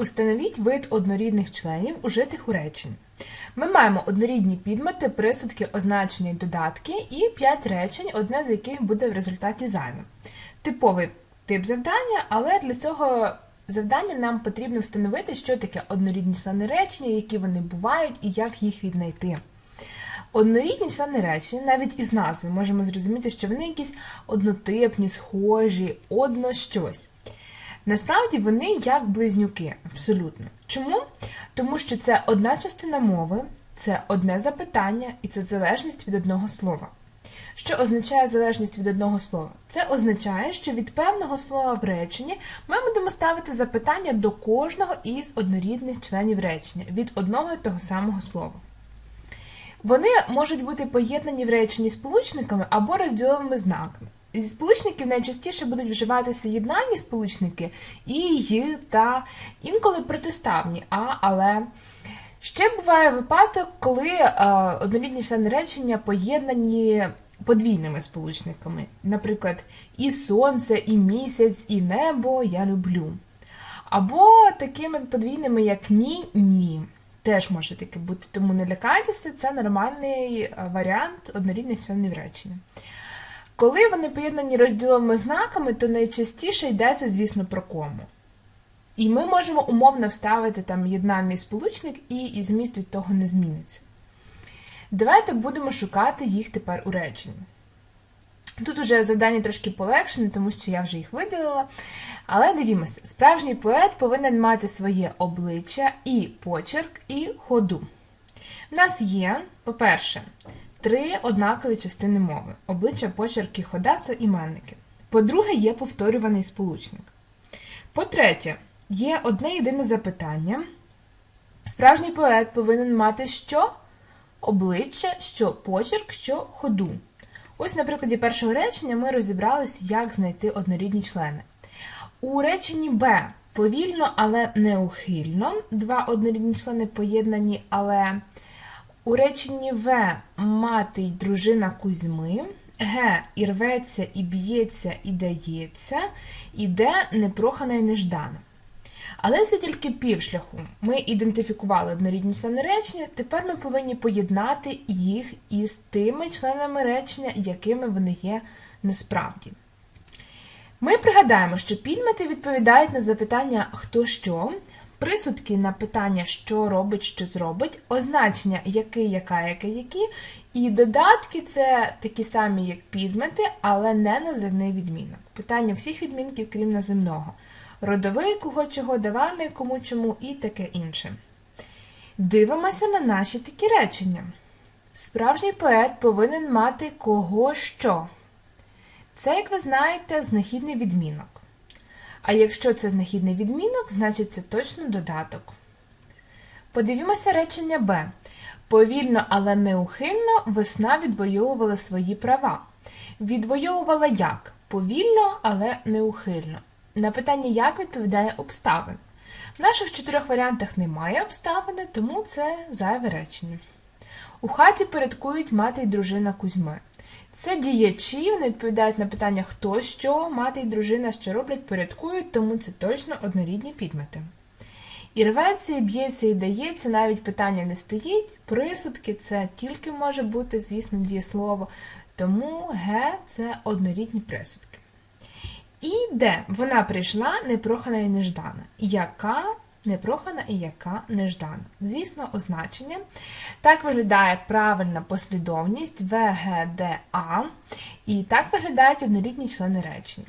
Установіть вид однорідних членів, ужитих у реченні. Ми маємо однорідні підмети, присудки, означення додатки, і 5 речень, одне з яких буде в результаті зайвим. Типовий тип завдання, але для цього завдання нам потрібно встановити, що таке однорідні члени речення, які вони бувають і як їх віднайти. Однорідні члени речення, навіть із назви, можемо зрозуміти, що вони якісь однотипні, схожі, одно щось. Насправді вони як близнюки, абсолютно. Чому? Тому що це одна частина мови, це одне запитання і це залежність від одного слова. Що означає залежність від одного слова? Це означає, що від певного слова в реченні ми будемо ставити запитання до кожного із однорідних членів речення від одного і того самого слова. Вони можуть бути поєднані в реченні сполучниками або розділовими знаками. Зі сполучників найчастіше будуть вживатися єднальні сполучники і «й», та інколи протиставні а, але. Ще буває випадок, коли е, однорідні члени речення поєднані подвійними сполучниками. Наприклад, і сонце, і місяць, і небо я люблю. Або такими подвійними, як ні, ні. Теж може таке бути, тому не лякайтеся, це нормальний е, варіант однорідних членів речення. Коли вони поєднані розділовими знаками, то найчастіше йдеться, звісно, про кому. І ми можемо умовно вставити там єднальний сполучник, і, і зміст від того не зміниться. Давайте будемо шукати їх тепер у реченні. Тут уже завдання трошки полегшене, тому що я вже їх виділила. Але дивімося, справжній поет повинен мати своє обличчя і почерк, і ходу. У нас є, по-перше, три однакові частини мови: обличчя, почерк і хода це іменники. По-друге, є повторюваний сполучник. По-третє, є одне єдине запитання. Справжній поет повинен мати що? Обличчя, що почерк, що ходу. Ось, на прикладі першого речення ми розібралися, як знайти однорідні члени. У реченні Б повільно, але неухильно. Два однорідні члени поєднані, але у реченні В мати й дружина Кузьми. Г. І рветься, і б'ється, і дається, і Д. непрохана і неждана. Але це тільки півшляху. Ми ідентифікували однорідні члени речення, тепер ми повинні поєднати їх із тими членами речення, якими вони є насправді. Ми пригадаємо, що підмети відповідають на запитання хто що, присудки на питання, що робить, що зробить, означення який, яка, яке, які, і додатки це такі самі, як підмети, але не називний відмінок. Питання всіх відмінків, крім наземного. Родовий, кого чого, давальний, кому чому і таке інше. Дивимося на наші такі речення. Справжній поет повинен мати кого що. Це, як ви знаєте, знахідний відмінок. А якщо це знахідний відмінок, значить це точно додаток. Подивімося речення Б. Повільно, але неухильно весна відвоювала свої права. Відвоювала як? Повільно, але неухильно. На питання, як відповідає обставин. В наших чотирьох варіантах немає обставини, тому це зайве речення. У хаті порядкують мати й дружина Кузьми. Це діячі, вони відповідають на питання, хто що, мати і дружина, що роблять, порядкують, тому це точно однорідні підмети. І рветься, і б'ється, і дається, навіть питання не стоїть. Присудки це тільки може бути, звісно, дієслово. Тому Г це однорідні присудки. І де вона прийшла непрохана і неждана. Яка непрохана і яка неждана. Звісно, означення. Так виглядає правильна послідовність ВГДА, і так виглядають однорідні члени речення.